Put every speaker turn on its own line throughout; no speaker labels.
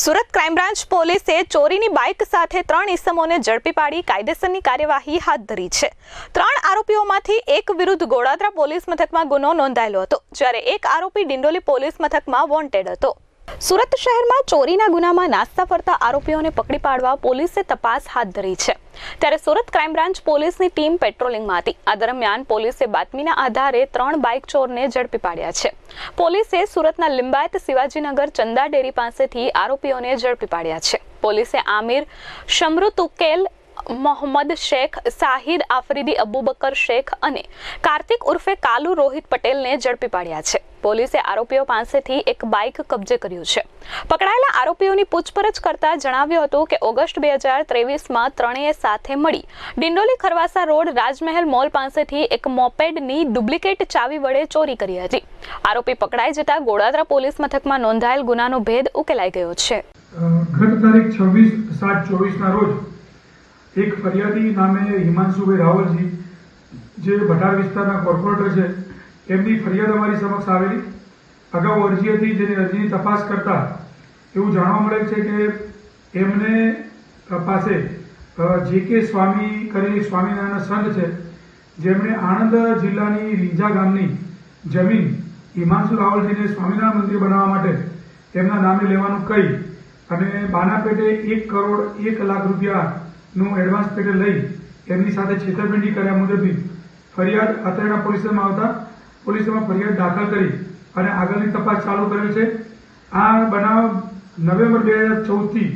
Surat crime branch પોલીસે ચોરીની bike સાથે ત્રણ ઇસમોને ઝડપી પાડી કાયદેસરની કાર્યવાહી હાથ ધરી છે. ત્રણ આરોપીઓમાંથી એક વિરુદ્ધ ગોળાદરા પોલીસ મથકમાં ગુનો નોંધાયેલો હતો, જ્યારે એક આરોપી ડિંડોલી પોલીસ મથકમાં વોન્ટેડ હતો. સુરત શહેરમાં ચોરીના ગુનામાં નાસ્તા ફરતા આરોપીઓને પકડી પાડવા પોલીસે તપાસ હાથ ધરી છે. ત્યારે સુરત ક્રાઇમ બ્રાન્ચ પોલીસની ટીમ પેટ્રોલિંગમાં હતી આ દરમિયાન પોલીસે બાતમીના આધારે ત્રણ બાઇક ચોરને ઝડપી પાડ્યા છે. પોલીસે સુરતના લિંબાયત શિવાજીનગર ચંદા ડેરી પાસેથી આરોપીઓને ઝડપી પાડ્યા છે. પોલીસે આમિર શમૃત ઉકેલ મોહમ્મદ શેખ, સાહિદ આફરીદી અબુબકર શેખ અને કાર્તિક ઉર્ફે કાલુ રોહિત પટેલને ઝડપી પાડ્યા છે. પોલીસે આરોપીઓ પાસેથી એક બાઇક કબજે કર્યું છે. પકડાયેલા આરોપીઓની પૂછપરછ કરતા જણાવ્યું હતું કે ઓગસ્ટ બે હજાર ત્રેવીસમાં ત્રણેય સાથે મળી ડિંડોલી ખરવાસા રોડ રાજમહેલ મોલ પાસેથી એક મોપેડની ડુપ્લિકેટ ચાવી વડે ચોરી કરી હતી. આરોપી પકડાઈ જતા ગોળાદરા પોલીસ મથકમાં નોંધાયેલ ગુનાનો ભેદ ઉકેલાઈ ગયો છે.
ગત તારીખ છવ્વીસ સાત ચોવીસના રોજ એક ફરિયાદી નામે હિમાંશુભાઈ રાવલજી, જે ભટાર વિસ્તારના કોર્પોરેટર છે એમની ફરિયાદ અમારી સમક્ષ આવેલી. અગાઉ અરજી હતી જેની અરજીની તપાસ કરતા એવું જાણવા મળે છે કે એમને પાસે જે કે સ્વામી કરી સ્વામિનારાયણ સંઘ છે, જેમણે આણંદ જિલ્લાની રીંઝા ગામની જમીન હિમાંશુ રાવલજીને સ્વામિનારાયણ મંદિર બનાવવા માટે એમના નામે લેવાનું કહી અને બાના પેટે એક કરોડ એક લાખ રૂપિયાનું એડવાન્સ પેટે લઈ એમની સાથે છેતરપિંડી કર્યા મુજબની ફરિયાદ અત્રેના પોલીસમાં આવતા પોલીસમાં ફરિયાદ દાખલ કરી અને આગળની તપાસ ચાલુ કરેલ છે. આ બનાવ નવેમ્બર બે હજાર ચૌદથી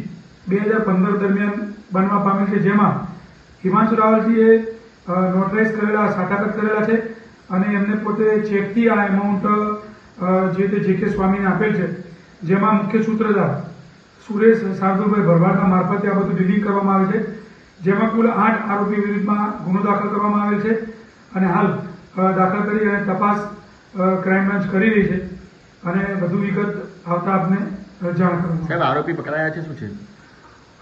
બે હજાર પંદર દરમિયાન બનવા પામેલ છે, જેમાં હિમાંશુ રાવલજીએ નોટરાઇઝ કરેલા, સાટાકત કરેલા છે અને એમને પોતે ચેકથી આ એમાઉન્ટ જે તે જે કે સ્વામીને આપેલ છે, જેમાં મુખ્ય સૂત્રધાર સુરેશ શાર્દુલભાઈ ભરવાડના મારફતે આ બધું ડીલિંગ કરવામાં આવે છે, જેમાં કુલ આઠ આરોપી વિરુદ્ધમાં ગુનો દાખલ કરવામાં આવેલ છે અને હાલ દાખલ કરી અને તપાસ ક્રાઇમ બ્રાન્ચ કરી રહી છે અને વધુ વિગત આવતા આપને જાણ કરું
સાહેબ આરોપી પકડાયા છે શું છે?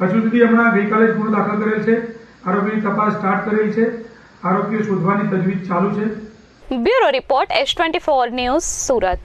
હજુ સુધી હમણાં ગઈકાલે જ ગુનો દાખલ કરેલ છે. આરોપીની તપાસ સ્ટાર્ટ કરેલ છે. આરોપીઓ શોધવાની તજવીજ ચાલુ છે.
Bureau report S twenty four news Surat.